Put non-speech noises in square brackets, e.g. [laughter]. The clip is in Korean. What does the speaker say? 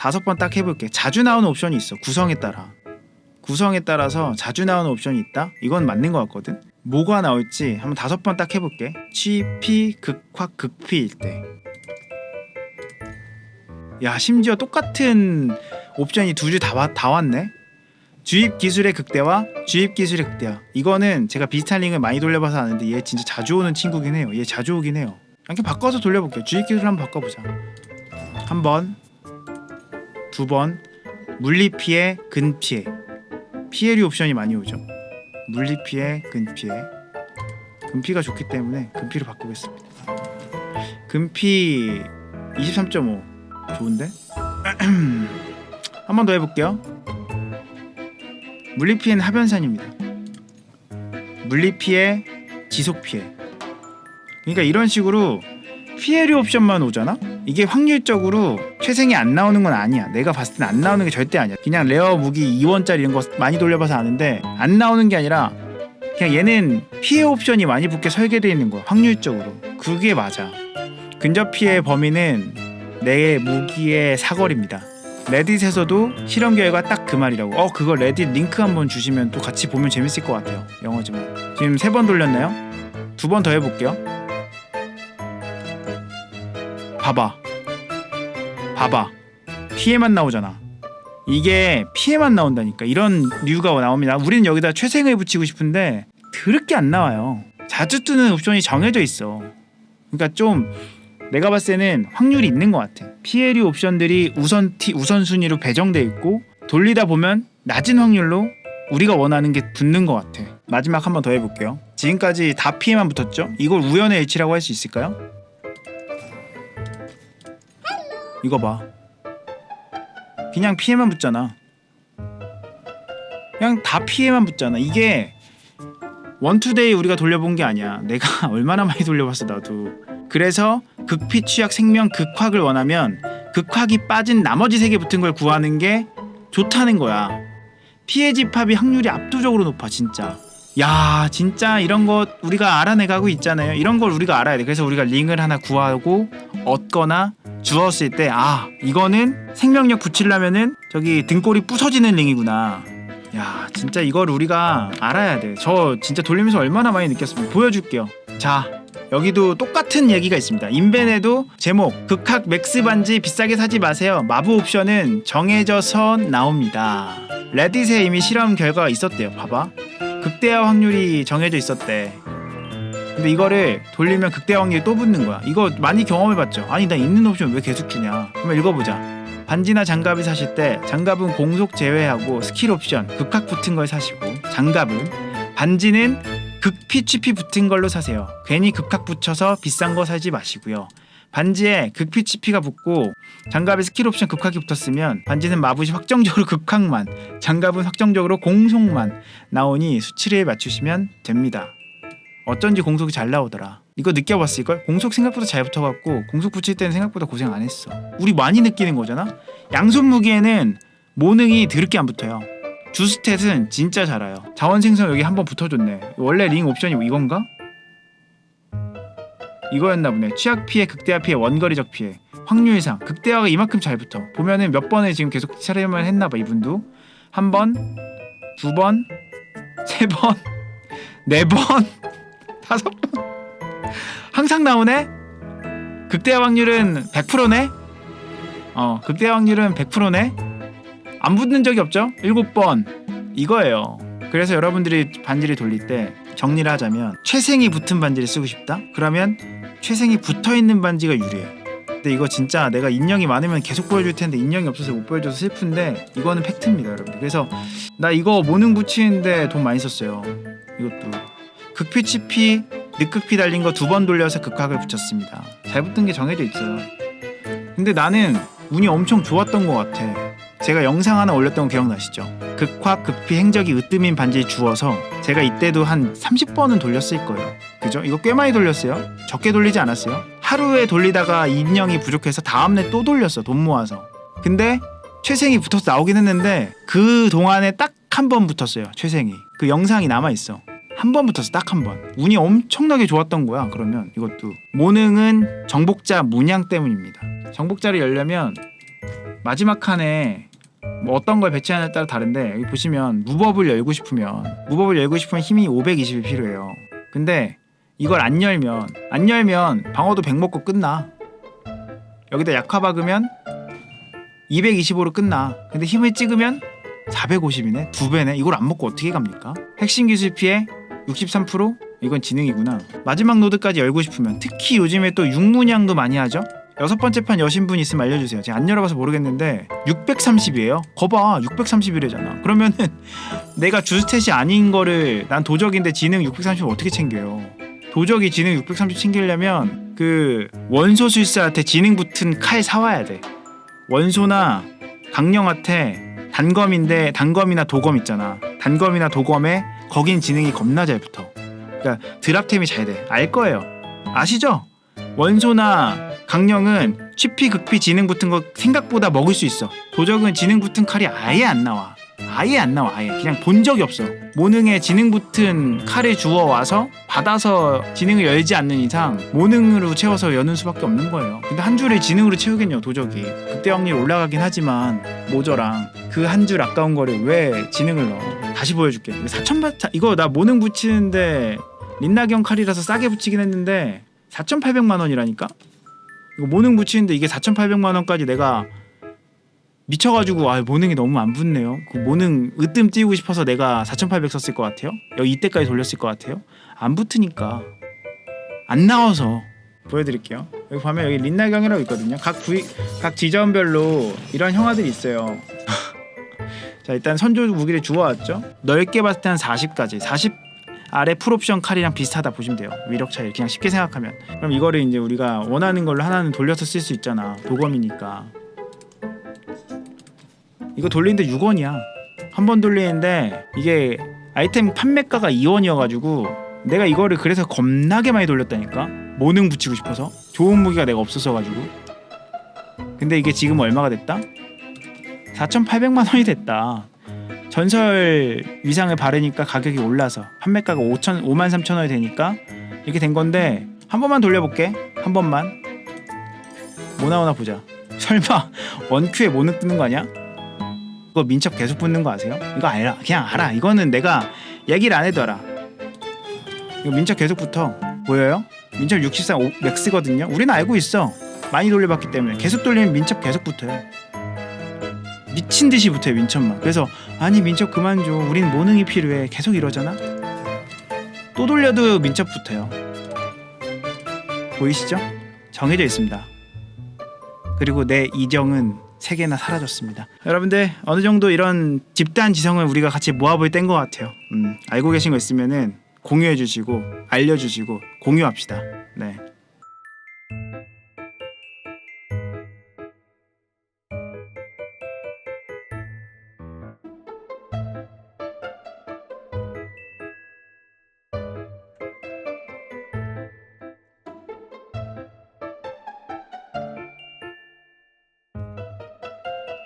다섯 번 딱 해볼게. 자주 나오는 옵션이 있어. 구성에 따라. 구성에 따라서 자주 나오는 옵션이 있다. 이건 맞는 것 같거든. 뭐가 나올지 한번 다섯 번 딱 해볼게. 취피 극확 극피일 때. 야 심지어 똑같은 옵션이 두 줄 다 다 왔네. 주입 기술의 극대화, 주입 기술의 극대화. 이거는 제가 비슷한 링을 많이 돌려봐서 아는데 얘 진짜 자주 오는 친구긴 해요. 얘 자주 오긴 해요. 이렇게 바꿔서 돌려볼게요. 주입 기술 한번 바꿔보자. 한 번, 두 번, 물리 피해, 근 피해. 피해류 옵션이 많이 오죠. 물리 피해, 근 피해. 근피가 좋기 때문에 근피로 바꾸겠습니다. 근피 23.5 좋은데? [clears throat] 한 번 더 해볼게요. 물리 피해는 하변산입니다. 물리 피해, 지속 피해. 그러니까 이런 식으로 피해류 옵션만 오잖아? 이게 확률적으로 최생이 안 나오는 건 아니야. 내가 봤을 땐 안 나오는 게 절대 아니야. 그냥 레어 무기 2원짜리 이런 거 많이 돌려봐서 아는데 안 나오는 게 아니라 그냥 얘는 피해 옵션이 많이 붙게 설계되어 있는 거야. 확률적으로. 그게 맞아. 근접 피해 범위는 내 무기의 사거리입니다. 레딧에서도 실험 결과 딱 그 말이라고. 어 그거 레딧 링크 한번 주시면 또 같이 보면 재밌을 것 같아요. 영어지만. 지금 세 번 돌렸나요? 두 번 더 해볼게요. 봐봐. 봐봐. 피해만 나오잖아. 이게 피해만 나온다니까. 이런 류가 나옵니다. 우리는 여기다 최생을 붙이고 싶은데 드럽게 안 나와요. 자주 뜨는 옵션이 정해져 있어. 그러니까 좀 내가 봤을 때는 확률이 있는 것 같아. 피해류 옵션들이 우선 티, 우선 순위로 배정돼 있고 돌리다 보면 낮은 확률로 우리가 원하는 게 붙는 것 같아. 마지막 한 번 더 해볼게요. 지금까지 다 피해만 붙었죠? 이걸 우연의 일치라고 할 수 있을까요? 이거 봐. 그냥 피해만 붙잖아. 그냥 다 피해만 붙잖아. 이게 원투데이 우리가 돌려본 게 아니야. 내가 [laughs] 얼마나 많이 돌려봤어 나도. 그래서 극피 취약 생명 극확을 원하면 극확이 빠진 나머지 세 개 붙은 걸 구하는 게 좋다는 거야. 피해 집합이 확률이 압도적으로 높아 진짜. 야 진짜 이런 거 우리가 알아내가고 있잖아요. 이런 걸 우리가 알아야 돼. 그래서 우리가 링을 하나 구하고 얻거나 주었을 때 아 이거는 생명력 붙이려면은 저기 등골이 부서지는 링이구나. 야 진짜 이걸 우리가 알아야 돼. 저 진짜 돌리면서 얼마나 많이 느꼈습니다. 보여줄게요. 자 여기도 똑같은 얘기가 있습니다. 인벤에도 제목 극학 맥스 반지 비싸게 사지 마세요. 마부 옵션은 정해져서 나옵니다. 레딧에 이미 실험 결과가 있었대요. 봐봐. 극대화 확률이 정해져 있었대. 근데 이거를 돌리면 극대화 확률이 또 붙는 거야. 이거 많이 경험해봤죠? 아니 나 있는 옵션 왜 계속 주냐? 한번 읽어보자. 반지나 장갑을 사실 때 장갑은 공속 제외하고 스킬 옵션 극학 붙은 걸 사시고 장갑은 반지는 극피 취피 붙은 걸로 사세요. 괜히 극학 붙여서 비싼 거 사지 마시고요. 반지에 극피 취피가 붙고 장갑에 스킬 옵션 극학이 붙었으면 반지는 마붓이 확정적으로 [laughs] 극학만 장갑은 확정적으로 공속만 나오니 수치를 맞추시면 됩니다. 어쩐지 공속이 잘 나오더라. 이거 느껴봤을 걸? 공속 생각보다 잘 붙어갖고 공속 붙일 때는 생각보다 고생 안 했어. 우리 많이 느끼는 거잖아? 양손 무기에는 모능이 드럽게 안 붙어요. 주스탯은 진짜 잘 와요. 자원 생성 여기 한번 붙어줬네. 원래 링 옵션이 이건가? 이거였나 보네. 취약 피해, 극대화 피해, 원거리적 피해. 확률상 극대화가 이만큼 잘 붙어. 보면은 몇 번을 지금 계속 차례만 했나 봐 이분도. 한 번, 두 번, 세 번, [laughs] 네 번, 다섯 번. 항상 나오네. 극대화 확률은 100%네. 어, 극대화 확률은 100%네. 안 붙는 적이 없죠? 일곱 번 이거예요. 그래서 여러분들이 반지를 돌릴 때 정리를 하자면 최생이 붙은 반지를 쓰고 싶다? 그러면 최생이 붙어 있는 반지가 유리해. 근데 이거 진짜 내가 인형이 많으면 계속 보여줄 텐데 인형이 없어서 못 보여줘서 슬픈데 이거는 팩트입니다, 여러분. 그래서 나 이거 모능 붙이는데 돈 많이 썼어요. 이것도 극피 치피 늑극피 달린 거 두 번 돌려서 극학을 붙였습니다. 잘 붙은 게 정해져 있어요. 근데 나는 운이 엄청 좋았던 것 같아. 제가 영상 하나 올렸던 거 기억나시죠? 극화 극피 행적이 으뜸인 반지를 주어서 제가 이때도 한 30번은 돌렸을 거예요. 그죠? 이거 꽤 많이 돌렸어요. 적게 돌리지 않았어요. 하루에 돌리다가 인형이 부족해서 다음날 또 돌렸어. 돈 모아서. 근데 최생이 붙어서 나오긴 했는데 그 동안에 딱 한 번 붙었어요. 최생이. 그 영상이 남아 있어. 한 번 붙었어. 딱 한 번. 운이 엄청나게 좋았던 거야. 그러면 이것도 모능은 정복자 문양 때문입니다. 정복자를 열려면 마지막 칸에 뭐 어떤 걸 배치하냐에 따라 다른데 여기 보시면 무법을 열고 싶으면 무법을 열고 싶으면 힘이 520이 필요해요. 근데 이걸 안 열면 안 열면 방어도 100 먹고 끝나. 여기다 약화 박으면 225로 끝나. 근데 힘을 찍으면 450이네. 두 배네. 이걸 안 먹고 어떻게 갑니까? 핵심 기술 피해 63% 이건 지능이구나. 마지막 노드까지 열고 싶으면 특히 요즘에 또 육문양도 많이 하죠. 여섯 번째 판 여신 분 있으면 알려주세요. 제가 안 열어봐서 모르겠는데 630이에요. 거봐 630이래잖아. 그러면은 [laughs] 내가 주스탯이 아닌 거를 난 도적인데 지능 630 어떻게 챙겨요? 도적이 지능 630 챙기려면 그 원소 술사한테 지능 붙은 칼 사와야 돼. 원소나 강령한테 단검인데 단검이나 도검 있잖아. 단검이나 도검에 거긴 지능이 겁나 잘 붙어. 그러니까 드랍템이 잘 돼. 알 거예요. 아시죠? 원소나 강령은 취피 극피 지능 붙은 거 생각보다 먹을 수 있어. 도적은 지능 붙은 칼이 아예 안 나와. 아예 안 나와. 아예 그냥 본 적이 없어. 모능에 지능 붙은 칼을 주워 와서 받아서 지능을 열지 않는 이상 모능으로 채워서 여는 수밖에 없는 거예요. 근데 한 줄을 지능으로 채우겠냐 도적이. 극대 확률 올라가긴 하지만 모저랑 그 한 줄 아까운 거를 왜 지능을 넣어? 다시 보여줄게. 4천바 이거 나 모능 붙이는데 린나경 칼이라서 싸게 붙이긴 했는데 4,800만 원이라니까? 이거 모능 붙이는데 이게 4,800만 원까지 내가 미쳐가지고 아 모능이 너무 안 붙네요. 그 모능 으뜸 띄우고 싶어서 내가 4,800 썼을 것 같아요. 여기 이때까지 돌렸을 것 같아요. 안 붙으니까 안 나와서 보여드릴게요. 여기 보면 여기 린나경이라고 있거든요. 각 부위 각 지점별로 이런 형아들이 있어요. 자 일단 선조 무기를 주워왔죠. 넓게 봤을 때 한 40까지 40 아래 풀옵션 칼이랑 비슷하다 보시면 돼요. 위력 차이 그냥 쉽게 생각하면. 그럼 이거를 이제 우리가 원하는 걸로 하나는 돌려서 쓸 수 있잖아. 도검이니까. 이거 돌리는데 6원이야. 한 번 돌리는데 이게 아이템 판매가가 2원이어가지고 내가 이거를 그래서 겁나게 많이 돌렸다니까. 모능 붙이고 싶어서 좋은 무기가 내가 없었어가지고. 근데 이게 지금 얼마가 됐다? 4,800만 원이 됐다. 전설 위상을 바르니까 가격이 올라서 판매가가 5천 5만 3천 원이 되니까 이렇게 된 건데 한 번만 돌려볼게. 한 번만. 뭐 나오나 보자. [laughs] 설마 원큐에 모능 뜨는 거 아니야? 이거 민첩 계속 붙는 거 아세요? 이거 알아. 그냥 알아. 이거는 내가 얘기를 안 해도 알아 이거 민첩 계속 붙어. 보여요? 민첩 64 오- 맥스거든요? 우리는 알고 있어. 많이 돌려봤기 때문에. 계속 돌리면 민첩 계속 붙어요 미친 듯이 붙어요 민첩만. 그래서 아니 민첩 그만 줘. 우린 모능이 필요해. 계속 이러잖아? 또 돌려도 민첩 붙어요. 보이시죠? 정해져 있습니다. 그리고 내 이정은 세 개나 사라졌습니다. 여러분들 어느 정도 이런 집단 지성을 우리가 같이 모아볼 땐 것 같아요. 음, 알고 계신 거 있으면은 공유해 주시고 알려 주시고 공유합시다. 네